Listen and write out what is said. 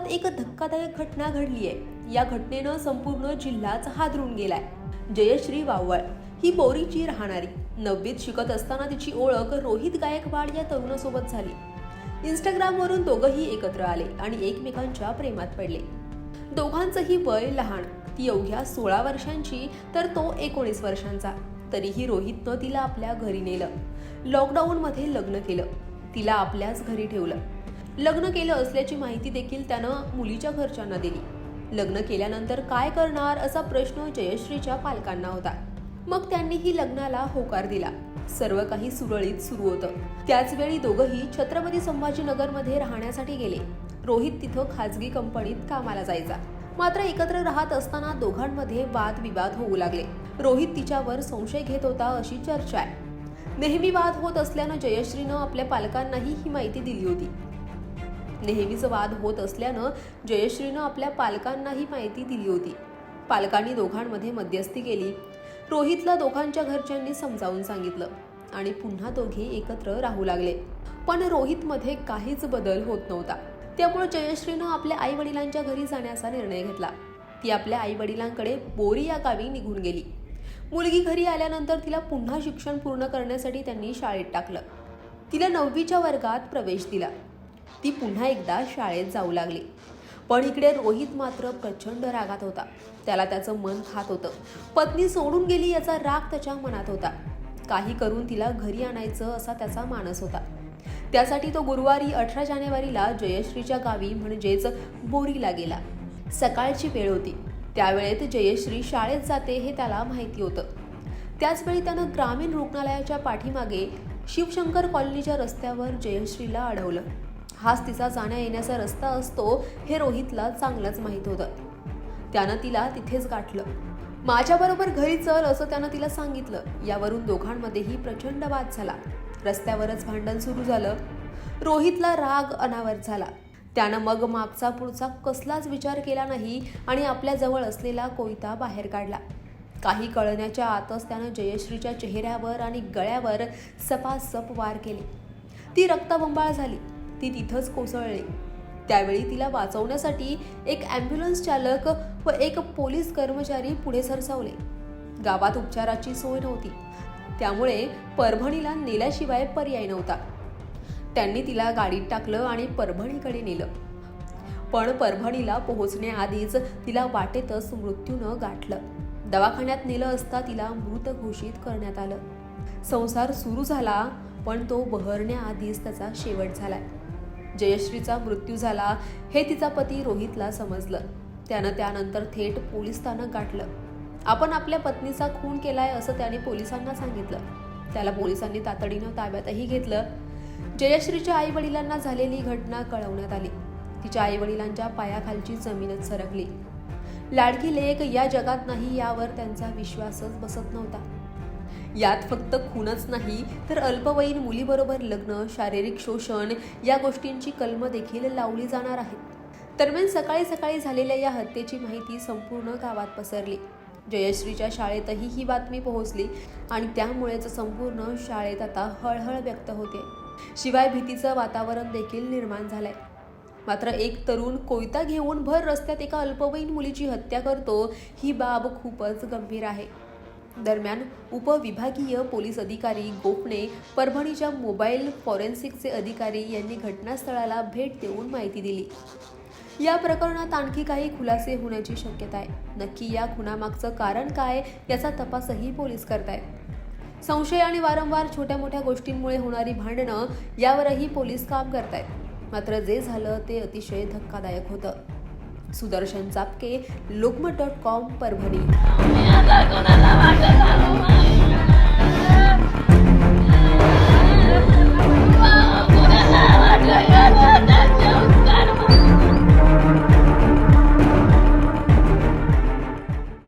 परभणी एक धक्कादायक घटना घडली आहे. या घटनेनं संपूर्ण जिल्हाच हादरून गेलाय. जयश्री वावळ ही बोरीची राहणारी. नववीत शिकत असताना तिची ओळख रोहित गायकवाड या तरुणासोबत झाली. इंस्टाग्रामवरून दोघंही एकत्र आले आणि एकमेकांच्या प्रेमात पडले. दोघांचंही वय लहान. ती अवघ्या सोळा वर्षांची तर तो एकोणीस वर्षांचा. तरीही रोहितनं तिला आपल्या घरी नेलं. लॉकडाऊनमध्ये लग्न केलं. तिला आपल्याच घरी ठेवलं. लग्न केलं असल्याची माहिती देखील त्यानं मुलीच्या घरच्यांना दिली. लग्न केल्यानंतर काय करणार असा प्रश्न जयश्रीच्या पालकांना होता. मग त्यांनीही लग्नाला होकार दिला. सर्व काही सुरळीत सुरू होतं. त्याचवेळी दोघंही छत्रपती संभाजीनगरमध्ये राहण्यासाठी गेले. रोहित तिथं खाजगी कंपनीत कामाला जायचा. मात्र एकत्र राहत असताना दोघांमध्ये वादविवाद होऊ लागले. रोहित तिच्यावर संशय घेत होता अशी चर्चा आहे. नेहमी वाद होत असल्यानं जयश्रीनं आपल्या पालकांनाही ही माहिती दिली होती. नेहमीच वाद होत असल्यानं जयश्रीनं आपल्या पालकांनाही माहिती दिली होती. पालकांनी दोघांमध्ये मध्यस्थी केली. रोहितला दोघांच्या घरच्यांनी समजावून सांगितलं आणि पुन्हा दोघे एकत्र राहू लागले. पण रोहितमध्ये काहीच बदल होत नव्हता. त्यामुळे जयश्रीनं आपल्या आई वडिलांच्या घरी जाण्याचा निर्णय घेतला. ती आपल्या आई वडिलांकडे बोरी या गावी निघून गेली. मुलगी घरी आल्यानंतर तिला पुन्हा शिक्षण पूर्ण करण्यासाठी त्यांनी शाळेत टाकलं. तिला नववीच्या वर्गात प्रवेश दिला. ती पुन्हा एकदा शाळेत जाऊ लागली. पण इकडे रोहित मात्र प्रचंड रागात होता. त्याला त्याचं मन खात होतं. पत्नी सोडून गेली याचा राग त्याच्या मनात होता. काही करून तिला घरी आणायचं असा त्याचा मानस होता. त्यासाठी तो गुरुवारी अठरा जानेवारीला जयश्रीच्या गावी म्हणजेच बोरीला गेला. सकाळची वेळ होती. त्यावेळेत जयश्री शाळेत जाते हे त्याला माहिती होतं. त्याचवेळी त्यानं ग्रामीण रुग्णालयाच्या पाठीमागे शिवशंकर कॉलनीच्या रस्त्यावर जयश्रीला अडवलं. हाच तिचा जाण्या येण्याचा रस्ता असतो हे रोहितला चांगलंच माहीत होतं. त्यानं तिला तिथेच गाठलं. माझ्याबरोबर घरी चल असं त्यानं तिला सांगितलं. यावरून दोघांमध्येही प्रचंड वाद झाला. रस्त्यावरच भांडण सुरू झालं. रोहितला राग अनावर झाला. त्यानं मग मागचा पुढचा कसलाच विचार केला नाही आणि आपल्याजवळ असलेला कोयता बाहेर काढला. काही कळण्याच्या आतच त्यानं जयश्रीच्या चेहऱ्यावर आणि गळ्यावर सपासप वार केले. ती रक्तबंबाळ झाली. ती तिथंच कोसळली. त्यावेळी तिला वाचवण्यासाठी एक ॲम्ब्युलन्स चालक व एक पोलीस कर्मचारी पुढे सरसावले. गावात उपचाराची सोय नव्हती. त्यामुळे परभणीला नेल्याशिवाय पर्याय नव्हता. त्यांनी तिला गाडीत टाकलं आणि परभणीकडे नेलं. पण परभणीला पोहोचण्याआधीच तिला वाटेतच मृत्यूनं गाठलं. दवाखान्यात नेलं असता तिला मृत घोषित करण्यात आलं. संसार सुरू झाला पण तो बहरण्याआधीच त्याचा शेवट झालाय. जयश्रीचा मृत्यू झाला हे तिचा पती रोहितला समजलं. त्यानं त्यानंतर थेट पोलीस स्थानक गाठलं. आपण आपल्या पत्नीचा खून केलाय असं त्याने पोलिसांना सांगितलं. त्याला पोलिसांनी तातडीनं ताब्यातही घेतलं. जयश्रीच्या आई वडिलांना झालेली घटना कळवण्यात आली. तिच्या आई वडिलांच्या पायाखालची जमीनच सरकली. लाडकी लेख या जगात नाही यावर त्यांचा विश्वासच बसत नव्हता. यात फक्त खूनच नाही तर अल्पवयीन मुलीबरोबर लग्न शारीरिक शोषण या गोष्टींची कलम देखील लावली जाणार आहेत दरम्यान सकाळी सकाळी झालेल्या या हत्येची माहिती संपूर्ण गावात पसरली. जयश्रीच्या शाळेतही ही बातमी पोहोचली आणि त्यामुळेच संपूर्ण शाळेत आता हळहळ व्यक्त होते. शिवाय भीतीचं वातावरण देखील निर्माण झालंय. मात्र एक तरुण कोयता घेऊन भर रस्त्यात एका अल्पवयीन मुलीची हत्या करतो ही बाब खूपच गंभीर आहे. दरम्यान उपविभागीय पोलीस अधिकारी गोपणे परभणीच्या मोबाईल फॉरेन्सिकचे अधिकारी यांनी घटनास्थळाला भेट देऊन माहिती दिली. या प्रकरणात आणखी काही खुलासे होण्याची शक्यता आहे. नक्की या खुनामागचं कारण काय याचा तपासही पोलीस करतायत. संशय आणि वारंवार छोट्या मोठ्या गोष्टींमुळे होणारी भांडणं यावरही पोलीस काम करतायत. मात्र जे झालं ते अतिशय धक्कादायक होतं. Sudarshan Chapke Lokmat dot com Parbhani.